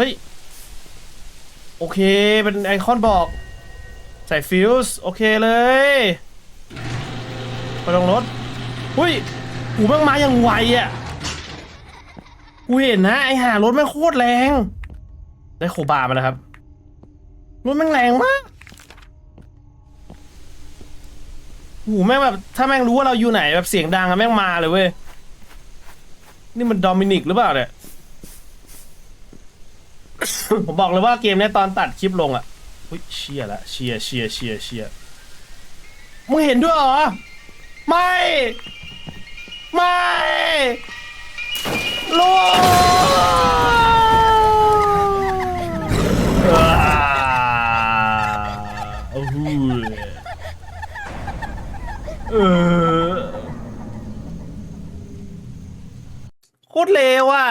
ฮ้ย โอเค เป็นไอคอนบอก ใส่ฟิวส์โอเคเลยไปลงรถหุ้ยหูแม่งมาอย่างไวอะ กูเห็นนะ ไอหารถแม่งโคตรแรง ได้โคบามาแล้วครับ รถแม่งแรงมากหูแม่งแบบ ถ้าแม่งรู้ว่าเราอยู่ไหนแบบเสียงดังอะแม่งมาเลยเว้ย นี่มันโดมินิกหรือเปล่าเนี่ย ผมบอกเลยว่าเกมเนี้ตอนตัดคลิปลงอะอุ้ยเชียละเชียเชียเชียเชียมึงเห็นด้วยเหรอ ไม่ ไม่ลูกโอ้โหเออโคตรเลวอะ